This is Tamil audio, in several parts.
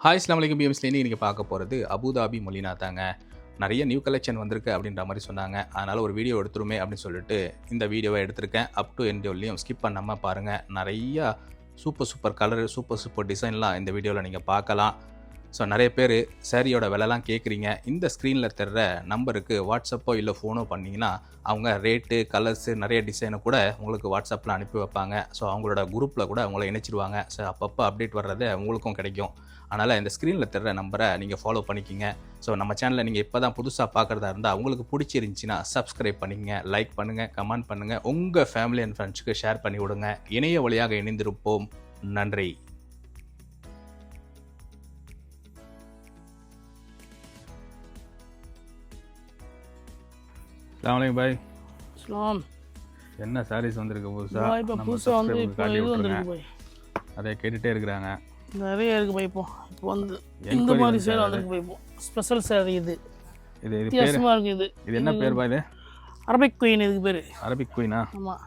ஹாய் இஸ்லாம் வலைக்கம் பிஎம்ஸ்லேருந்து இன்றைக்கி பார்க்க போகிறது அபுதாபி மொலினா தாங்க. நிறைய நியூ கலெக்ஷன் வந்திருக்கு அப்படின்ற மாதிரி சொன்னாங்க. அதனால் ஒரு வீடியோ எடுத்துருமே அப்படின்னு சொல்லிட்டு இந்த வீடியோவை எடுத்திருக்கேன். அப் டு எண்ட் ஸ்கிப் பண்ணாமல் பாருங்கள் நிறையா super super colour super super டிசைன்லாம் இந்த வீடியோவில் நீங்கள் பார்க்கலாம். ஸோ நிறைய பேர் சேரீயோட விலைலாம் கேட்குறீங்க இந்த ஸ்க்ரீனில் தர்ற நம்பருக்கு வாட்ஸ்அப்போ இல்லை ஃபோனோ பண்ணிங்கன்னா அவங்க ரேட்டு கலர்ஸு நிறைய டிசைனை கூட உங்களுக்கு வாட்ஸ்அப்பில் அனுப்பி வைப்பாங்க. ஸோ அவங்களோட குரூப்பில் கூட அவங்கள இணைச்சிடுவாங்க ஸோ அப்பப்போ அப்டேட் வர்றது உங்களுக்கும் கிடைக்கும். அதனால் இந்த ஸ்க்ரீனில் தர்ற நம்பரை நீங்கள் ஃபாலோ பண்ணிக்கிங்க. ஸோ நம்ம சேனலில் நீங்கள் இப்போ தான் புதுசாக பார்க்குறதா இருந்தால் உங்களுக்கு பிடிச்சிருந்துச்சின்னா சப்ஸ்கிரைப் பண்ணிக்கங்க லைக் பண்ணுங்கள் கமெண்ட் பண்ணுங்கள் உங்கள் ஃபேமிலி அண்ட் ஃப்ரெண்ட்ஸுக்கு ஷேர் பண்ணி விடுங்க. இணைய வழியாக இணைந்திருப்போம். நன்றி. பாய் என்ன சாரீஸ் வந்திருக்கு புதுசாக இப்போ புதுசாக வந்து இப்போ இது வந்திருக்கு பாய். அதை கேட்டுகிட்டே இருக்கிறாங்க. நிறைய இருக்கு பாய் இப்போ. வந்து இந்த மாதிரி சேல் வந்திருக்கு பாய் இப்போ. ஸ்பெஷல் சேல் இது. இது வித்தியாசமாக இருக்கு இது. இது என்ன பேர் பா இது? அரபிக் குயின் இதுக்கு பேர். அரபிக் குயினா ஆமாம்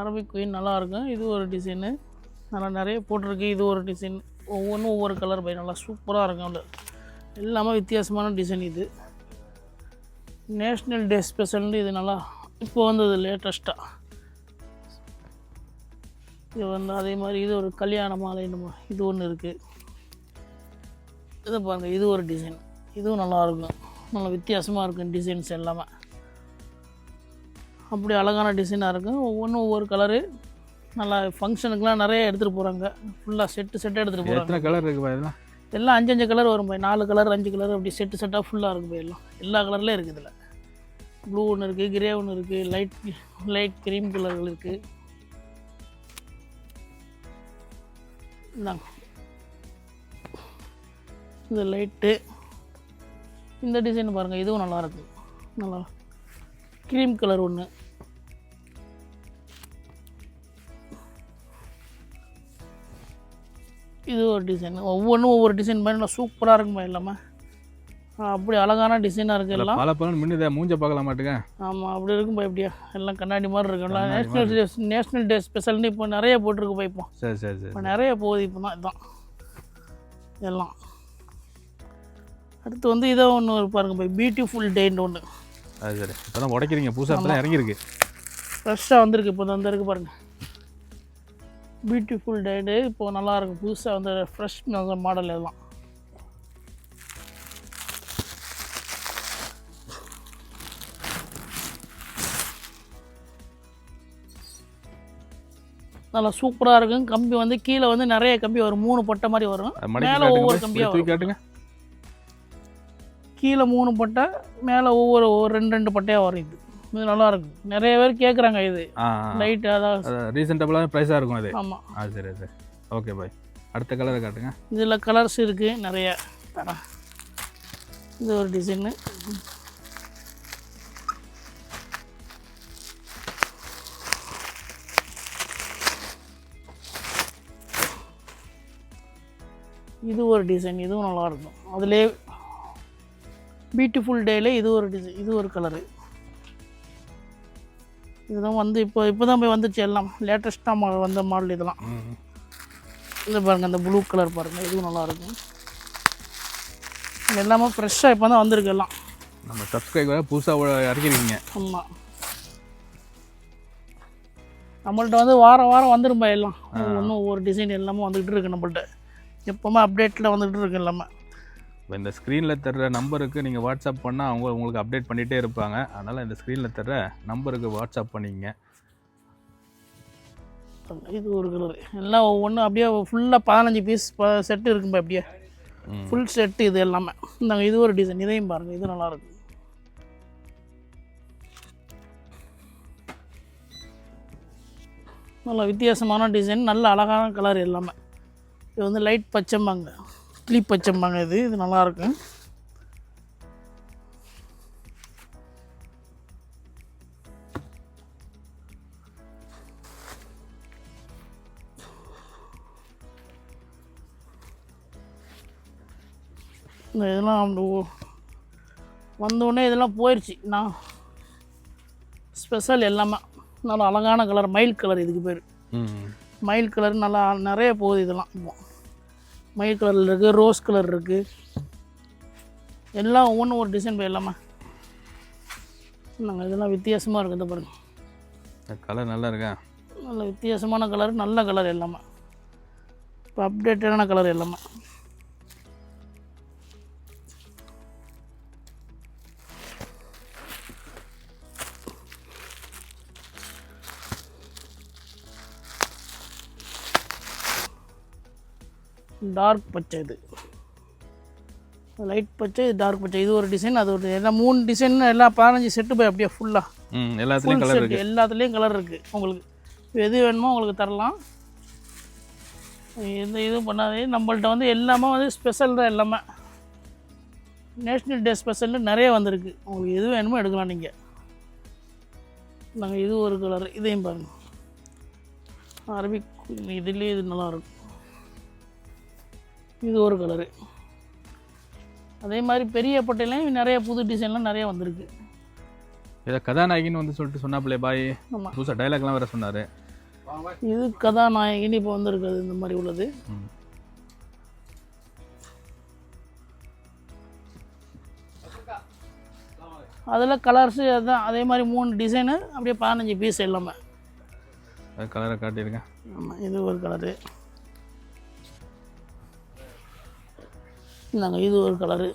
அரபிக் குயின் நல்லா இருக்கும். இது ஒரு டிசைனு நல்லா நிறைய போட்டிருக்கு. இது ஒரு டிசைன் ஒவ்வொன்றும் ஒவ்வொரு கலர் பாய் நல்லா சூப்பராக இருக்கும் அதில். எல்லாமே வித்தியாசமான டிசைன் இது. நேஷ்னல் டே ஸ்பெஷல்னு இது நல்லா இப்போ வந்தது லேட்டஸ்ட்டாக இது வந்து அதே மாதிரி இது ஒரு கல்யாண மாலை நம்ம இது ஒன்று இருக்குது இதை பாருங்கள் இது ஒரு டிசைன் இதுவும் நல்லா இருக்கும். நல்லா வித்தியாசமாக இருக்கும் டிசைன்ஸ் எல்லாமே. அப்படி அழகான டிசைனாக இருக்கும். ஒவ்வொன்றும் ஒவ்வொரு கலரு நல்லா ஃபங்க்ஷனுக்குலாம் நிறைய எடுத்துகிட்டு போகிறாங்க ஃபுல்லாக செட்டு செட்டாக எடுத்துகிட்டு போகிறாங்க எத்தனை கலர் இருக்கு பா இதெல்லாம்? எல்லாம் அஞ்சு அஞ்சு கலர் வரும் பாய். நாலு கலர் அஞ்சு கலர் அப்படி செட்டு செட்டாக ஃபுல்லாக இருக்கும் பாய் எல்லாம். எல்லா கலர்லேயும் இருக்குது இதில். ப்ளூ ஒன்று இருக்குது கிரே ஒன்று இருக்குது லைட் லைட் க்ரீம் கலர்கள் இருக்குது இந்தாங்க. இந்த லைட்டு இந்த டிசைன் பாருங்கள் இதுவும் நல்லா இருக்கு. நல்லா. க்ரீம் கலர் ஒன்று இது ஒரு டிசைன் ஒவ்வொன்றும் ஒவ்வொரு டிசைன் மாதிரி நல்லா சூப்பராக இருக்குமா இல்லாமல் அப்படி அழகான டிசைனாக இருக்கு எல்லாம். பல பலன் மின்னுதே மூஞ்ச பார்க்கலாம் மாட்டுங்க ஆமாம் அப்படி இருக்கும்பா எப்படியா? எல்லாம் கண்ணாடி மாதிரி இருக்கும்ல. நேஷ்னல் டே நேஷ்னல் டே ஸ்பெஷல்னு இப்போ நிறைய போட்டிருக்கு இப்போ. சரி சரி சரி. இப்போ நிறைய போகுது இப்போ தான் இதுதான் எல்லாம். அடுத்து வந்து இதோ ஒன்று பாருங்க போய் பியூட்டிஃபுல் டேன்னு ஒன்று அது சரி இப்போ தான் உடைக்கிறீங்க. புதுசாக இப்போ தான் இறங்கியிருக்கு. ஃப்ரெஷ்ஷாக வந்திருக்கு. இப்போ தான் இருக்கு பாருங்க. பியூட்டிஃபுல் டேடு இப்போ நல்லா இருக்கும் புதுசாக வந்து ஃப்ரெஷ் மாடல் எல்லாம். நல்லா சூப்பராக இருக்கும். கம்பி வந்து கீழே வந்து நிறைய கம்பி வரும். மூணு பட்டை மாதிரி வரும். மேலே ஒவ்வொரு கம்பியாக வரும். காட்டுங்க. கீழே மூணு பட்டை மேலே ஒவ்வொரு ஒரு ரெண்டு ரெண்டு பட்டையாக வரும் இது. இது நல்லா இருக்கும். நிறைய பேர் கேட்குறாங்க இது. லைட் அதான் ரீசெண்டபுளாக ப்ரைஸாக இருக்கும் அது ஆமாம் ஆ சரி சரி. ஓகே பாய் அடுத்த கலரை காட்டுங்க. இதில் கலர்ஸ் இருக்குது நிறைய. தரேன். இது ஒரு டிசைனு இது ஒரு டிசைன் இதுவும் நல்லா இருக்கும் அதிலே பியூட்டிஃபுல் டேல இது ஒரு டிசைன் இது ஒரு கலரு இதுதான் வந்து இப்போ இப்போ தான் போய் வந்துச்சு எல்லாம். லேட்டஸ்ட்டாக வந்த மாடல் இதெல்லாம். ம் இந்த பாருங்க அந்த ப்ளூ கலர் பாருங்க இதுவும் நல்லா இருக்கும் இது எல்லாமே ஃப்ரெஷ்ஷாக இப்போ தான் வந்திருக்கு எல்லாம். நம்ம சப்ஸ்கிரைபர் புதுசாக இறக்கிருக்கீங்க. ஆமாம் நம்மள்ட்ட வந்து வாரம் வாரம் வந்துரும்பா எல்லாம். ஒன்றும் ஒவ்வொரு டிசைன் எல்லாமே வந்துக்கிட்டு இருக்கு நம்மள்ட்ட. எப்போவுமே அப்டேட்டில் வந்துக்கிட்டு இருக்கு எல்லாமே. இப்போ இந்த ஸ்க்ரீனில் தர்ற நம்பருக்கு நீங்கள் வாட்ஸ்அப் பண்ணால் அவங்க உங்களுக்கு அப்டேட் பண்ணிகிட்டே இருப்பாங்க. அதனால் இந்த ஸ்க்ரீனில் தர்ற நம்பருக்கு வாட்ஸ்அப் பண்ணிக்கங்க இது ஒரு கலர் எல்லாம் ஒவ்வொன்றும் அப்படியே ஃபுல்லாக பதினஞ்சு பீஸ் செட்டு இருக்கும்பா அப்படியே. ஃபுல் செட்டு இது எல்லாமே. இந்தாங்க இது ஒரு டிசைன் இதையும் பாருங்கள் இது நல்லா இருக்கும் நல்ல வித்தியாசமான டிசைன் நல்ல அழகான கலர் எல்லாமே. இது வந்து லைட் பச்சைம்பாங்க. கிளி பச்சைம்பாங்க இது. இது நல்லா இருக்கும் இந்த இதெல்லாம் வந்தோடனே இதெல்லாம் போயிடுச்சு நான் ஸ்பெஷல் எல்லாமே. நல்லா அழகான கலர் மயில் கலர் இதுக்கு பேர். மயில் கலர் நல்லா நிறைய போகுது இதெல்லாம். மயில் கலரில் இருக்குது ரோஸ் கலர் இருக்குது எல்லாம் ஒவ்வொன்றும் ஒரு டிசைன் போயிடலாமா நாங்கள் இதெல்லாம் வித்தியாசமாக இருக்குது இந்த பாருங்க. கலர் நல்லா இருக்கா? நல்ல வித்தியாசமான கலர் நல்ல கலர் எல்லாமே. இப்போ அப்டேட்டடான கலர் எல்லாமே. டார்க் பச்சை இது லைட் பச்சை இது டார்க் பச்சை. இது ஒரு டிசைன் அது ஒரு எல்லாம் மூணு டிசைன் எல்லாம் பதினஞ்சு செட்டு போய் அப்படியே ஃபுல்லாக எல்லாத்துலேயும் கலர் செட் இருக்கு. எல்லாத்துலேயும் கலர் இருக்குது உங்களுக்கு எது வேணுமோ உங்களுக்கு தரலாம். எந்த இதுவும் பண்ணாதே நம்மள்ட்ட வந்து எல்லாமே வந்து ஸ்பெஷல் தான் எல்லாமே. நேஷ்னல் டே ஸ்பெஷல்னு நிறைய வந்திருக்கு. உங்களுக்கு எது வேணுமோ எடுக்கலாம் நீங்கள் நாங்கள் இது ஒரு கலர் இதையும் பாருங்கள் அரபிக் இதுலேயே இது நல்லா இருக்கும். இது ஒரு கலரு அதே மாதிரி பெரிய பட்டையிலையும் நிறைய புது டிசைன்லாம் நிறைய வந்திருக்கு. இதை கதாநாயகின்னு வந்து சொல்லிட்டு சொன்னாப்லே பாய். ஆமாம் புதுசாக டைலாக்லாம் வேறு சொன்னார். இது கதாநாயகின்னு இப்போ வந்திருக்குது இந்த மாதிரி உள்ளது. அதில் கலர்ஸு அதான் அதே மாதிரி மூணு டிசைனு அப்படியே பதினஞ்சு பீஸ் எல்லாமே கலரை காட்டியிருக்கேன் ஆமாம் இது ஒரு கலரு இந்தாங்க இது ஒரு கலரு.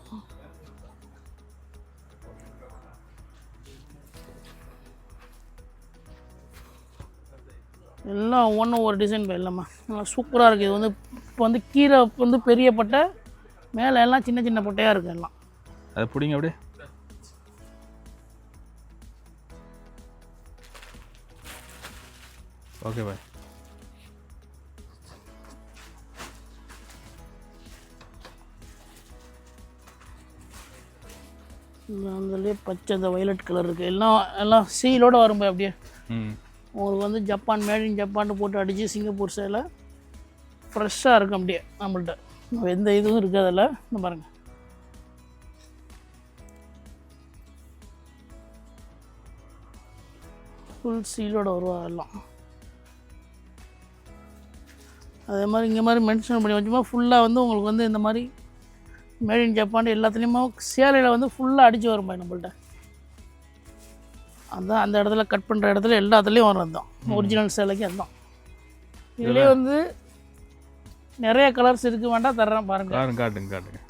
எல்லாம் ஒன்றும் ஒரு டிசைன் இல்லைம்மா. நல்லா சூப்பராக இருக்குது இது வந்து இப்போ வந்து கீரை வந்து பெரிய பட்டை மேலே எல்லாம் சின்ன சின்ன பட்டையாக இருக்குது எல்லாம். அதை பிடிங்க அப்படியே. ஓகே பாய் அதுலேயே பச்சை இந்த வயலட் கலர் இருக்குது எல்லாம் எல்லாம் சீலோடு வரும்போது அப்படியே. உங்களுக்கு வந்து ஜப்பான் மேட் இன் ஜப்பான் போட்டு அடித்து சிங்கப்பூர் சேலை ஃப்ரெஷ்ஷாக இருக்கும் அப்படியே நம்மள்ட்ட. எந்த இதுவும் இருக்குது அதில் இந்த பாருங்கள் ஃபுல் சீலோட வருவா எல்லாம். அதே மாதிரி இங்கே மாதிரி மென்ஷன் பண்ணி வச்சுமா ஃபுல்லாக வந்து உங்களுக்கு வந்து இந்த மாதிரி மேட் இன் ஜப்பான் எல்லாத்துலேயுமே சேலையில் வந்து ஃபுல்லாக அடித்து வரும் பாய் நம்மள்ட்ட. அதான் அந்த இடத்துல கட் பண்ணுற இடத்துல எல்லாத்துலேயும் வரும் அதுதான். ஒரிஜினல் சேலைக்கு அதுதான். இதுலேயே வந்து நிறைய கலர்ஸ் இருக்கு வேண்டாம் தர்றேன் பாருங்க. காட்டுங்க காட்டுங்க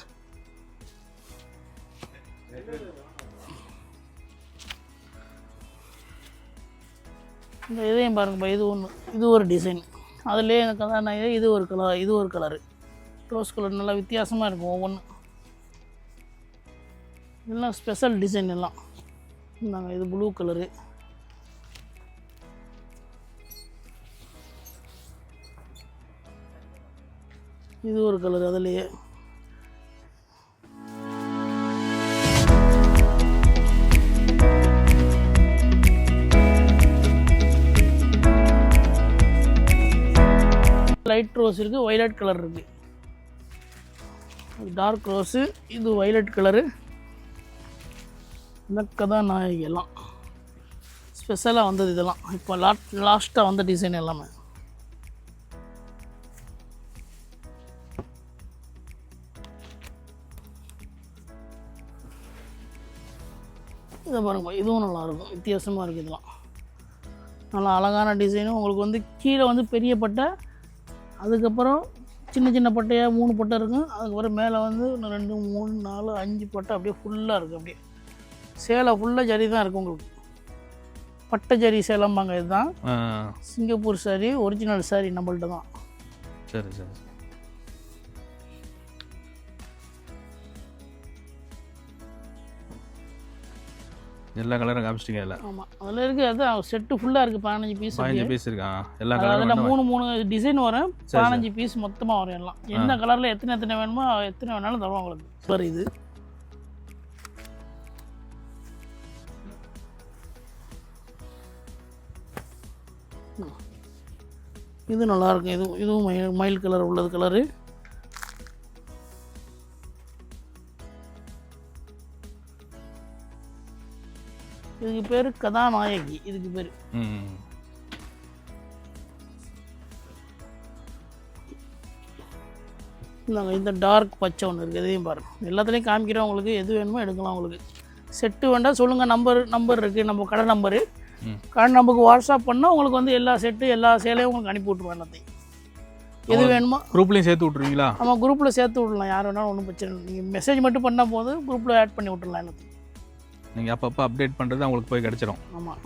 இந்த இதையும் பாருங்கப்பா இது ஒன்று இது ஒரு டிசைன் அதுலேயே இந்த கதாநாயகி இது ஒரு கலர் இது ஒரு கலரு ரோஸ் கலர் நல்லா வித்தியாசமாக இருக்கும் ஒவ்வொன்றும் இதெல்லாம் ஸ்பெஷல் டிசைன் எல்லாம். இந்தாங்க இது ப்ளூ கலரு இது ஒரு கலர் அதுலேயே. லைட் ரோஸ் இருக்குது ஒய்லட் கலர் இருக்குது டார்க் ரோஸு இது ஒய்லட் கலரு இந்த கதாநாயகி எல்லாம் ஸ்பெஷலாக வந்தது இதெல்லாம். இப்போ லாட் லாஸ்ட்டாக வந்த டிசைன் எல்லாமே. இதை பாருங்க இதுவும் நல்லாயிருக்கும். வித்தியாசமாக இருக்குது இதெல்லாம். நல்லா அழகான டிசைனும் உங்களுக்கு வந்து கீழே வந்து பெரிய பட்டை அதுக்கப்புறம் சின்ன சின்ன பட்டையாக மூணு பட்டை இருக்கும். அதுக்கப்புறம் மேலே வந்து இன்னும் ரெண்டு மூணு நாலு அஞ்சு பட்டை அப்படியே ஃபுல்லாக இருக்குது அப்படியே. சேலை ஃபுல்லாக ஜரி தான் இருக்கும் உங்களுக்கு. பட்டை ஜரி சேலம்பாங்க இதுதான். சிங்கப்பூர் சாரி ஒரிஜினல் சாரி நம்மள்ட்ட தான். சரி சரி எல்லா கலரும் காமிச்சிட்டீங்க இல்லை? ஆமாம் அதில் இருக்குது அதான் செட்டு ஃபுல்லாக இருக்குது பதினஞ்சு பீஸ் பதினஞ்சு பீஸ் இருக்கா? எல்லா அதில் கலரும் மூணு மூணு டிசைன் வரும். பதினஞ்சு பீஸ் மொத்தமாக வரும் எல்லாம். எந்த கலரில் எத்தனை எத்தனை வேணுமோ எத்தனை வேணாலும் தருவோம் உங்களுக்கு. கலர் இது. இது நல்லா இருக்கும் இது இதுவும் மயில் மயில் கலர் உள்ளது கலரு. இதுக்கு பேர் கதாநாயகி. இதுக்கு பேர். இந்தாங்க இந்த டார்க் பச்சை ஒன்று இருக்குது இதையும் பாருங்கள் எல்லாத்துலேயும் காமிக்கிறேன் உங்களுக்கு. எது வேணுமோ எடுக்கலாம் உங்களுக்கு. செட்டு வேண்டாம் சொல்லுங்கள் நம்பர் நம்பர் இருக்குது நம்ம கடை நம்பரு ம். கடை நம்பருக்கு வாட்ஸ்அப் பண்ணால் உங்களுக்கு வந்து எல்லா செட்டு எல்லா சேலையும் உங்களுக்கு அனுப்பி விட்ருவோம் எல்லாத்தையும். எது வேணுமோ. குரூப்லேயும் சேர்த்து விட்ருவீங்களா நம்ம குரூப்பில் சேர்த்து விடலாம் யார் வேணாலும் ஒன்றும் பிரச்சனை இல்லை. நீங்கள் மெசேஜ் மட்டும் பண்ணால் போதும் குரூப்பில் ஆட் பண்ணி விட்டுறலாம் எல்லாத்தையும். நீங்கள் அப்பப்போ அப்டேட் பண்ணுறது அவங்களுக்கு போய் கிடச்சிரும். ஆமாம்